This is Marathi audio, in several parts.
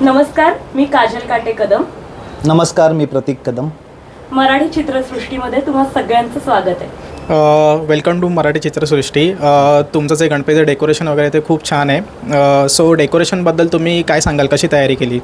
नमस्कार मी काजल काटे कदम. नमस्कार मी प्रतीक कदम. मराठी चित्रसृष्टीमध्ये तुम्हा सगळ्यांचं स्वागत आहे. वेलकम टू मराठी चित्रसृष्टी. अ, तुमचं जे गणपतीचं डेकोरेशन वगैरे ते खूप छान आहे. सो डेकोरेशनबद्दल तुम्ही काय सांगाल? कशी तयारी केली?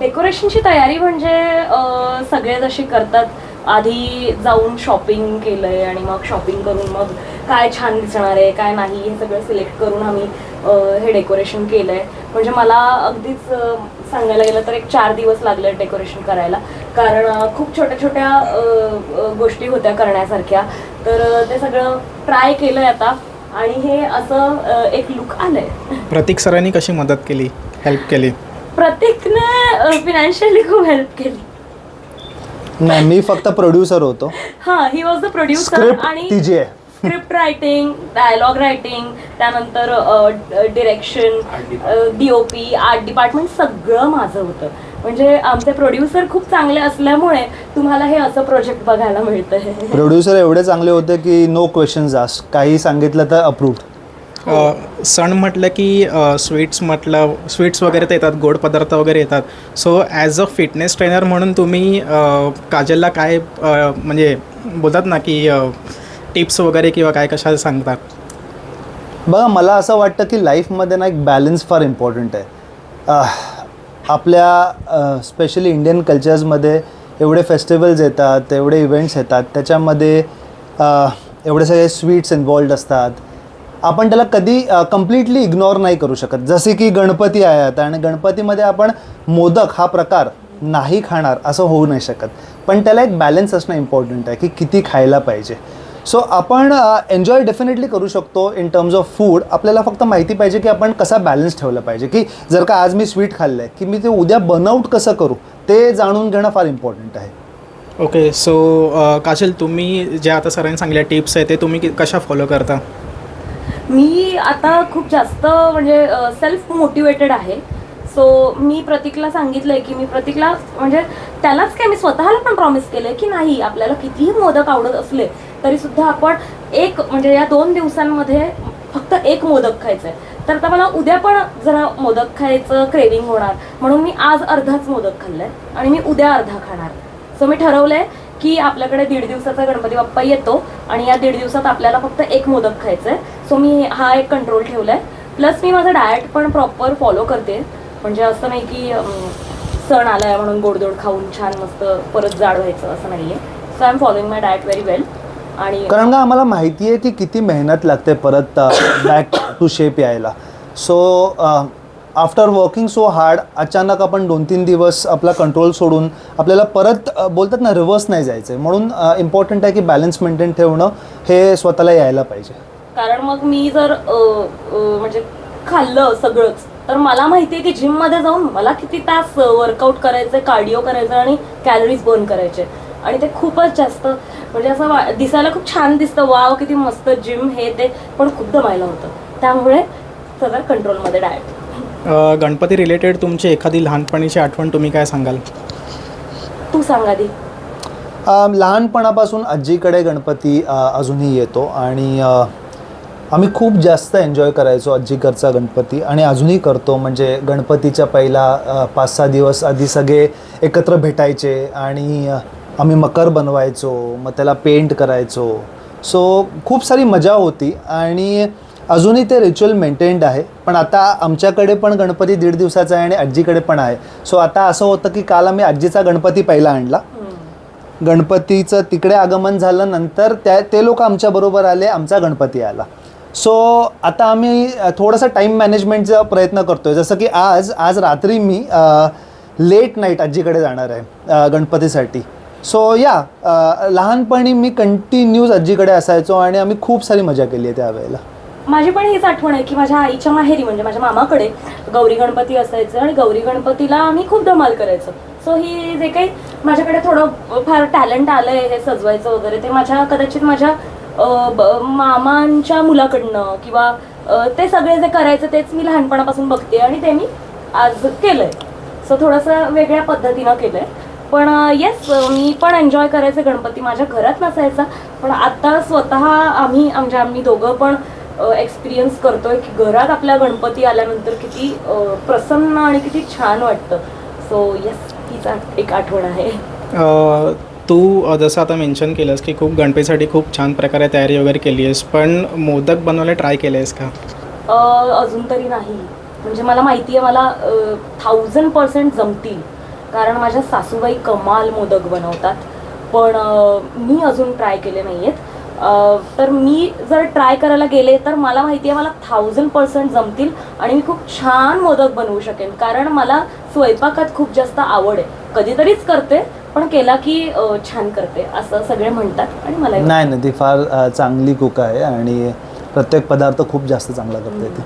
डेकोरेशनची तयारी म्हणजे अं, सगळे जशी करतात. आधी जाऊन शॉपिंग केलंय आणि मग शॉपिंग करून मग काय छान दिसणार आहे काय नाही हे सगळं सिलेक्ट करून आम्ही अं, हे डेकोरेशन केलंय. म्हणजे मला अगदीच अं, सांगायला गेलं तर एक चार दिवस लागले डेकोरेशन करायला. कारण खूप छोट्या छोट्या गोष्टी होत्या करण्यासारख्या. तर ते सगळं ट्राय केलंय आता आणि हे असं एक लुक आलंय. प्रतीक सरांनी कशी मदत केली? हेल्प केली? प्रत्येकने फिनान्शियली खूप हेल्प केली. नाही मी फक्त प्रोड्युसर होतो. हा ही वॉज द प्रोड्युसर आणि स्क्रिप्ट रायटिंग डायलॉग रायटिंग त्यानंतर डिरेक्शन डीओपी आर्ट डिपार्टमेंट सगळं माझं होतं. म्हणजे आमचे प्रोड्युसर खूप चांगले असल्यामुळे तुम्हाला हे असं प्रोजेक्ट बघायला मिळतंय. प्रोड्युसर एवढे चांगले होते की नो क्वेश्चन्स आस्ट काही सांगितलं तर अप्रूव्ड अ, सण म्हटलं की स्वीट्स म्हटलं स्वीट्स वगैरे तर येतात गोड पदार्थ वगैरे येतात. So as a fitness trainer म्हणून तुम्ही काजलला काय म्हणजे बोलतात ना की टिप्स वगैरे किंवा काय कशा सांगतात? बघा मला असं वाटतं की लाईफमध्ये ना एक बॅलन्स फार इम्पॉर्टंट आहे. आपल्या स्पेशली इंडियन कल्चर्समध्ये एवढे फेस्टिवल्स येतात एवढे इव्हेंट्स येतात त्याच्यामध्ये एवढे सगळे स्वीट्स इन्वॉल्ड असतात. आपण त्याला कधी कम्प्लिटली इग्नोर नाही करू शकत. जसे की गणपती आहे आता आणि गणपतीमध्ये आपण मोदक हा प्रकार नाही खाणार असं होऊ नाही शकत. पण त्याला एक बॅलन्स असणं इम्पॉर्टंट आहे की किती खायला पाहिजे. सो आपण एन्जॉय डेफिनेटली करू शकतो इन टर्म्स ऑफ फूड आपल्याला फक्त माहिती पाहिजे की आपण कसा बॅलन्स ठेवला पाहिजे. की जर का आज मी स्वीट खाल्लं आहे की मी ते उद्या बनआउट कसं करू ते जाणून घेणं फार इम्पॉर्टंट आहे. ओके सो काजल तुम्ही ज्या आता सरांनी सांगितल्या टिप्स आहे ते तुम्ही कशा फॉलो करता? मी आता खूप जास्त म्हणजे सेल्फ मोटिवेटेड आहे. सो मी प्रतीकला सांगितलंय की मी प्रतीकला म्हणजे त्यालाच काय मी स्वतःला पण प्रॉमिस केलंय की नाही आपल्याला कितीही मोदक आवडत असले तरी सुद्धा आपण एक म्हणजे या दोन दिवसांमध्ये फक्त एक मोदक खायचंय. तर आता मला उद्या पण जरा मोदक खायचं क्रेविंग होणार. म्हणून मी आज अर्धाच मोदक खाल्लाय आणि मी उद्या अर्धा खाणार. सो मी ठरवलंय की आपल्याकडे दीड दिवसाचा गणपती बाप्पा येतो आणि या दीड दिवसात आपल्याला फक्त एक मोदक खायचंय. सो मी हा एक कंट्रोल ठेवलाय. प्लस मी माझं डाएट पण प्रॉपर फॉलो करते. म्हणजे असं नाही की सण सण आलाय म्हणून गोडदोड खाऊन छान मस्त परत जाड व्हायचं असं नाही आहे so I am following my diet very well आणि कारण का आम्हाला माहिती आहे की किती मेहनत लागते परत बॅक टू शेप यायला. So after working so hard अचानक आपण दोन तीन दिवस आपला कंट्रोल सोडून आपल्याला परत बोलतात ना रिव्हर्स नाही जायचं आहे म्हणून इम्पॉर्टंट आहे की बॅलन्स मेंटेन ठेवणं हे स्वतःला यायला पाहिजे. कारण मग मी जर म्हणजे खाल्लं सगळंच तर मला माहितीये की जिममध्ये जाऊन मला किती तास वर्कआउट करायचंय कार्डिओ करायचं आणि कॅलरीज बर्न करायचे. आणि ते खूपच जास्त म्हणजे असं दिसायला खूप छान दिसतं. वाव किती मस्त जिम हे ते. पण खूप दमायला होतं. त्यामुळे सगळं कंट्रोलमध्ये डाएट अ, गणपती रिलेटेड तुमची एखादी लहानपणीची आठवण तुम्ही काय सांगाल? तू सांग आधी. अम, लहानपणापासून आजीकडे गणपती अजूनही येतो. आणि आम्ही खूप जास्त एन्जॉय करायचो आजीकडचा गणपती. आणि अजूनही करतो. म्हणजे गणपतीच्या पहिला पाच सहा दिवस आधी सगळे एकत्र भेटायचे. आणि आम्ही मकर बनवायचो मग त्याला पेंट करायचो. सो खूप सारी मजा होती आणि अजूनही ते रिच्युअल मेंटेन्ड आहे. पण आता आमच्याकडे पण गणपती दीड दिवसाचा आहे आणि आजीकडे पण आहे. सो आता असं होतं की काल आम्ही आजीचा गणपती पहिला आणला. गणपतीचं तिकडे आगमन झालं नंतर त्या ते लोक आमच्याबरोबर आले आमचा गणपती आला. सो आता आम्ही थोडंसं टाईम मॅनेजमेंटचा प्रयत्न करतो आहे जसं की आज आज रात्री मी लेट नाईट आजीकडे जाणार आहे गणपतीसाठी. सो या uh, लहानपणी मी कंटिन्यूज आजीकडे असायचो आणि आम्ही खूप सारी मजा केली आहे त्यावेळेला. माझी पण हीच आठवण आहे की माझ्या आईच्या माहेरी म्हणजे माझ्या मामाकडे गौरी गणपती असायचं आणि गौरी गणपतीला आम्ही खूप धमाल करायचो. सो ही जे काही माझ्याकडे थोडं फार टॅलेंट आलंय हे सजवायचं वगैरे ते माझ्या कदाचित माझ्या ब- मामांच्या मुलाकडनं किंवा ते सगळे जे करायचं तेच मी लहानपणापासून बघते आणि ते मी आज केलंय. सो थोडंसं वेगळ्या पद्धतीनं केलंय. पण येस मी पण एन्जॉय करायचे गणपती माझ्या घरात नसायचा. पण आता स्वतः आम्ही आमच्या आम्ही दोघं पण एक्सपिरियन्स करतोय की घरात आपल्या गणपती आल्यानंतर किती प्रसन्न आणि किती छान वाटतं. सो येस हीच आठ- एक आठवण आहे. तू जसं आता मेन्शन केलंस की खूप गणपतीसाठी खूप छान प्रकारे तयारी वगैरे केली आहेस पण मोदक बनवायला ट्राय केलं आहेस का अजून तरी नाही. म्हणजे मला माहिती आहे मला थाउजंड पर्सेंट जमतील. कारण माझ्या सासूबाई कमाल मोदक बनवतात. पण मी अजून ट्राय केले नाही आहेत तर मी जर ट्राय करायला गेले तर मला माहिती आहे मला थाउजंड पर्सेंट जमतील आणि मी खूप छान मोदक बनवू शकेन. कारण मला स्वयंपाकात खूप जास्त आवड आहे. कधीतरीच करते पण केला की छान करते. असं सगळे म्हणतात आणि मला नाही नाही ती फार चांगली कुक आहे आणि प्रत्येक पदार्थ खूप जास्त चांगला करते ती.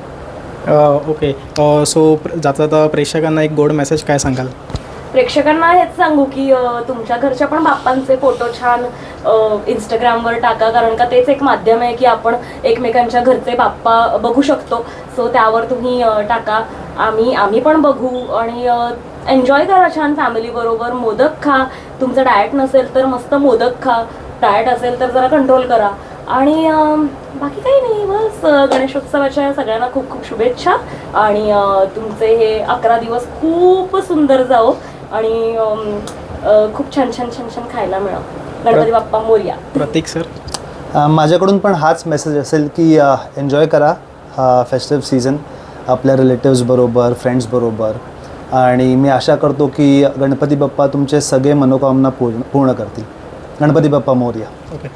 अ, ओके. सो प्र- जाता जाता प्रेक्षकांना एक गोड मेसेज काय सांगाल? प्रेक्षकांना हेच सांगू की तुमच्या घरच्या पण बाप्पांचे फोटो छान इंस्टाग्रामवर टाका. कारण का तेच एक माध्यम आहे की आपण एकमेकांच्या घरचे बाप्पा बघू शकतो. सो त्यावर तुम्ही टाका. आम्ही आम्ही पण बघू. आणि एन्जॉय करा छान फॅमिलीबरोबर मोदक खा. तुमचं डाएट नसेल तर मस्त मोदक खा. डाएट असेल तर जरा कंट्रोल करा. आणि बाकी काही नाही. बस गणेशोत्सवाच्या सगळ्यांना खूप खूप शुभेच्छा. आणि तुमचे हे अकरा दिवस खूप सुंदर जाओ आणि खूप छान छान छान छान खायला मिळो गणपती बाप्पा मोर्या. प्रतीक सर? माझ्याकडून पण हाच मेसेज असेल की एन्जॉय करा हा फेस्टिव्ह सीझन आपल्या रिलेटिव्स बरोबर फ्रेंड्स बरोबर. आणि मी आशा करतो की गणपती बाप्पा तुमचे सगळे मनोकामना पूर्ण पूर्ण करतील. गणपती बाप्पा मोर्या. ओके